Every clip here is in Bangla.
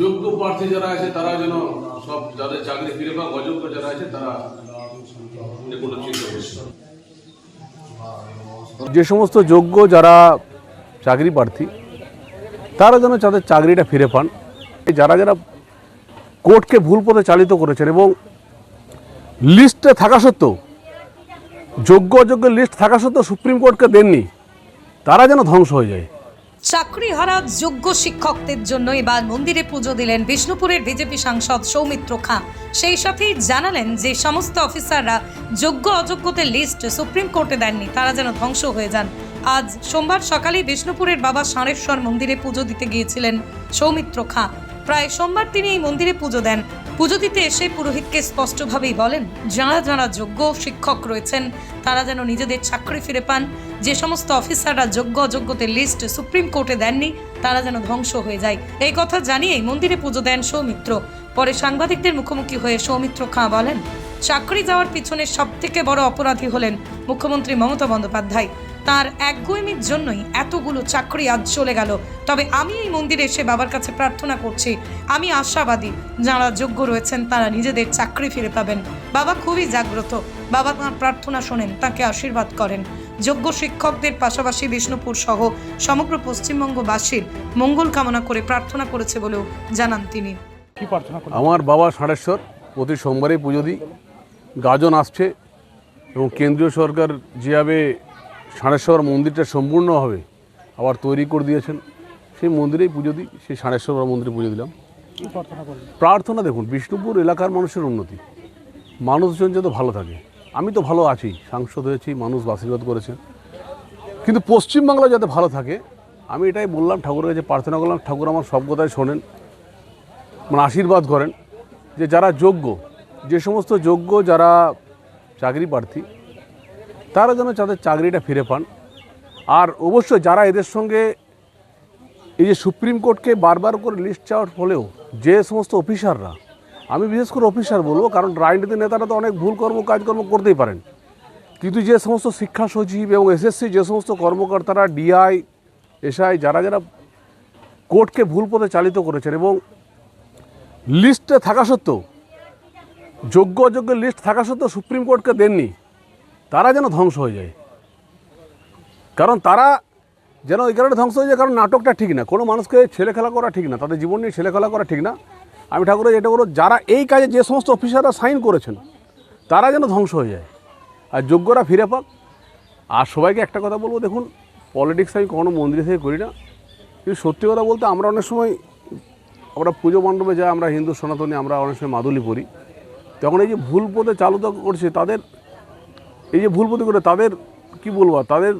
যোগ্য প্রার্থী যারা আছে, তারা যেন সব যাদের চাকরি ফিরে পাক, অযোগ্য যারা আছে, তারা কোনো চিন্তা যে সমস্ত যোগ্য যারা চাকরি প্রার্থী, তারা যেন তাদের চাকরিটা ফিরে পান। যারা যারা কোর্টকে ভুল পথে চালিত করেছেন এবং লিস্টে থাকা সত্ত্বেও, যোগ্য অযোগ্য লিস্ট থাকা সত্ত্বেও সুপ্রিম কোর্টকে দেননি, তারা যেন ধ্বংস হয়ে যায়। চাকরি হারা যোগ্য শিক্ষকদের জন্য এবার মন্দিরে পুজো দিলেন বিষ্ণুপুরের বিজেপি সাংসদ সৌমিত্র খাঁ। সেই সাথেই জানালেন যে সমস্ত অফিসাররা যোগ্য অযোগ্যদের লিস্ট সুপ্রিম কোর্টে দেননি, তারা যেন ধ্বংস হয়ে যান। আজ সোমবার সকালেই বিষ্ণুপুরের বাবা ষাঁড়েশ্বর মন্দিরে পুজো দিতে গিয়েছিলেন সৌমিত্র খাঁ। প্রায় সোমবার তিনি এই মন্দিরে পুজো দেন। পুজো দিতে এসে পুরোহিতকে স্পষ্টভাবেই বলেন, যারা যারা যোগ্য শিক্ষক রয়েছেন, তারা যেন নিজেদের চাকরি ফিরে পান। যে সমস্ত অফিসাররা যোগ্য অযোগ্যদের লিস্ট সুপ্রিম কোর্টে দেননি, তারা যেন ধ্বংস হয়ে যায়। এই কথা জানিয়েই মন্দিরে পুজো দেন সৌমিত্র। পরে সাংবাদিকদের মুখোমুখি হয়ে সৌমিত্র খাঁ বলেন, চাকরি যাওয়ার পিছনে সব থেকে বড় অপরাধী হলেন মুখ্যমন্ত্রী মমতা বন্দ্যোপাধ্যায়। তার একগুয়েমির জন্যই এতগুলো চাকরি আজ চলে গেল। তবে আমি এই মন্দিরে এসে বাবার কাছে প্রার্থনা করছি। আমি আশাবাদী, যারা যোগ্য রয়েছেন, তারা নিজেদের চাকরি ফিরে পাবেন। বাবা খুবই জাগ্রত। বাবা তাঁর প্রার্থনা শোনেন, তাকে আশীর্বাদ করেন। যোগ্য শিক্ষকদের পাশাপাশি বিষ্ণুপুর সহ সমগ্র পশ্চিমবঙ্গবাসীর মঙ্গল কামনা করে প্রার্থনা করেছে বলেও জানান তিনি। আমার বাবা ষাঁড়েশ্বর প্রতি সোমবারেই পুজো দিই। গাজন আসছে এবং কেন্দ্রীয় সরকার যেভাবে ষাঁড়েশ্বর মন্দিরটা সম্পূর্ণভাবে আবার তৈরি করে দিয়েছেন সেই মন্দিরেই পুজো দিই সেই ষাঁড়েশ্বর মন্দিরে পুজো দিলাম। প্রার্থনা দেখুন বিষ্ণুপুর এলাকার মানুষের উন্নতি। মানুষজন যাতে ভালো থাকে। আমি তো ভালো আছি, সাংসদ হয়েছি, মানুষ আশীর্বাদ করেছেন। কিন্তু পশ্চিমবাংলা যাতে ভালো থাকে, আমি এটাই বললাম ঠাকুরের কাছে, প্রার্থনা করলাম, ঠাকুর আমার সব কথাই শোনেন মানে আশীর্বাদ করেন, যে যারা যোগ্য, যে সমস্ত যোগ্য যারা চাকরি প্রার্থী, তারা যেন তাদের চাকরিটা ফিরে পান। আর অবশ্যই যারা এদের সঙ্গে এই যে সুপ্রিম কোর্টকে বারবার করে লিস্ট চাওয়ার ফলেও, যে সমস্ত অফিসাররা আমি বিশেষ করে অফিসার বলব, কারণ রাজনীতি নেতারা তো অনেক ভুল কর্ম, কাজকর্ম করতেই পারেন। কিন্তু যে সমস্ত শিক্ষা সচিব এবং এসএসসি যে সমস্ত কর্মকর্তারা ডিআই এসআই যারা যারা কোর্টকে ভুল পথে চালিত করেছেন এবং লিস্টে থাকা সত্ত্বেও, যোগ্য অযোগ্য লিস্ট থাকা সত্ত্বেও সুপ্রিম কোর্টকে দেননি, তারা যেন ধ্বংস হয়ে যায়। কারণ তারা যেন এই কারণে ধ্বংস হয়ে যায়, কারণ নাটকটা ঠিক না। কোনো মানুষকে ছেলে খেলা করা ঠিক না, তাদের জীবন নিয়ে ছেলে খেলা করা ঠিক না। আমি ঠাকুরের এটা বলব, যারা এই কাজে যে সমস্ত অফিসাররা সাইন করেছেন, তারা যেন ধ্বংস হয়ে যায়। আর যোগ্যরা ফিরে পাক। আর সবাইকে একটা কথা বলব, দেখুন পলিটিক্স আমি কোনো মন্দির থেকে করি না। কিন্তু সত্যি কথা বলতে আমরা অনেক সময় আমরা পুজো মণ্ডপে যাই, আমরা হিন্দু সনাতনী, আমরা অনেক সময় মাদুলি পড়ি তখন এই যে ভুল পথে চালুতা করছে, তাদের এই যে ভুল পথে করে তাদের কি বলব তাদের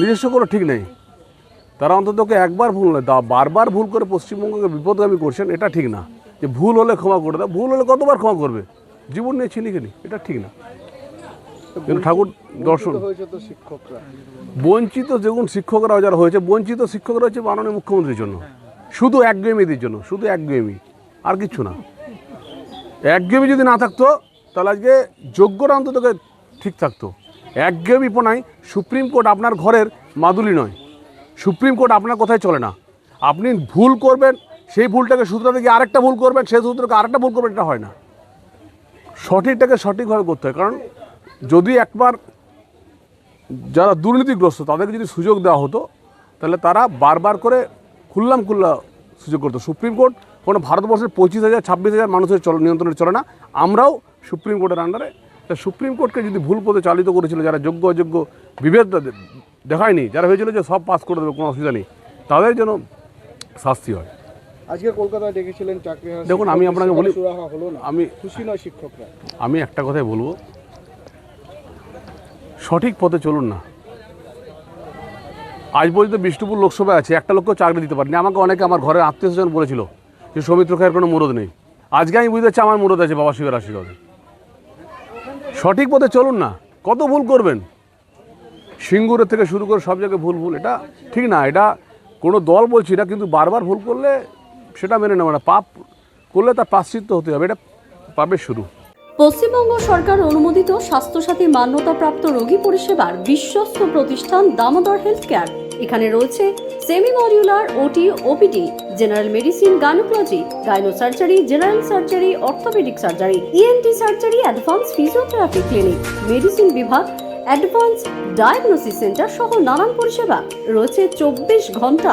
নিজস্ব কোনো ঠিক নেই। তারা অন্ততকে একবার ভুল নয়, তা বারবার ভুল করে পশ্চিমবঙ্গকে বিপদগামী করছেন, এটা ঠিক না। যে ভুল হলে ক্ষমা করে দাও ভুল হলে কতবার ক্ষমা করবে? জীবন নিয়ে ছিনিখেনি এটা ঠিক না। কিন্তু ঠাকুর দর্শন। বঞ্চিত যেগুন শিক্ষকরা যারা হয়েছে বঞ্চিত শিক্ষকরা হচ্ছে মাননীয় মুখ্যমন্ত্রীর জন্য। শুধু একগুয়েমিদের জন্য শুধু একগুয়েমি আর কিচ্ছু না। একগুয়েমি যদি না থাকতো তাহলে আজকে যোগ্যরা অন্তত ঠিক থাকতো। একগুয়েমি পোনায় সুপ্রিম কোর্ট আপনার ঘরের মাদুলি নয়। সুপ্রিম কোর্ট আপনার কথায় চলে না। আপনি ভুল করবেন সেই ভুলটাকে শুধরাতে গিয়ে আরেকটা ভুল করবেন? সেই সূত্রকে আরেকটা ভুল করবেন? এটা হয় না। সঠিকটাকে সঠিকভাবে করতে হয়। কারণ যদি একবার যারা দুর্নীতিগ্রস্ত, তাদেরকে যদি সুযোগ দেওয়া হতো, তাহলে তারা বারবার করে খুললাম খুল্লা সুযোগ করতো। সুপ্রিম কোর্ট কোনো ভারতবর্ষের পঁচিশ হাজার, ছাব্বিশ হাজার মানুষের চল, নিয়ন্ত্রণে চলে না। আমরাও সুপ্রিম কোর্টের আন্ডারে তা সুপ্রিম কোর্টকে যদি ভুল পথে চালিত করেছিল, যারা যোগ্য, অযোগ্য, বিভেদ দেখায়নি, যারা হয়েছিল যে সব পাস করে দেবে, কোনো অসুবিধা নেই। তাদের যেন শাস্তি হয়। আজকে কলকাতায় ডেকেছিলেন চাকরি দেখুন, আমি আপনাকে বলি- হলো না। আমি খুশি নয় শিক্ষকরা। আমি একটা কথাই বলব। সঠিক পথে চলুন না। আজ পর্যন্ত বিষ্ণুপুর লোকসভায় আছে একটা লোককেও চাকরি দিতে পারেনি। আমাকে অনেকে আমার ঘরের আত্মীয় স্বজন বলেছিল যে সৌমিত্র খায়ের কোনো মুরদ নেই। আজকে আমি বুঝতে পারছি আমার মুরদ আছে বাবা শিবের আশীর্বাদে। সঠিক পথে চলুন না। কত ভুল করবেন? সিঙ্গুরের থেকে শুরু করে সব জায়গায় ভুল ভুল এটা ঠিক না। এটা কোনো দল বলছি না কিন্তু বারবার ভুল করলে সেটা মেনে নেওয়া পাপ করলে তার প্রাশ্চিত্য হতে হবে। এটা পাপের শুরু। পশ্চিমবঙ্গ সরকার অনুমোদিত স্বাস্থ্যসাথী মান্যতাপ্রাপ্ত রোগী পরিষেবার বিশ্বস্ত প্রতিষ্ঠান দামোদর হেলথ কেয়ার এখানে রয়েছে semi modular OT OPD general medicine, gynaecology gyno surgery general surgery, orthopaedic surgery ENT surgery advance physiotherapy clinic, medicine বিভাগ অ্যাডভান্স ডায়াগনোসিস সেন্টার সহ নানান পরিষেবা। রয়েছে চব্বিশ ঘণ্টা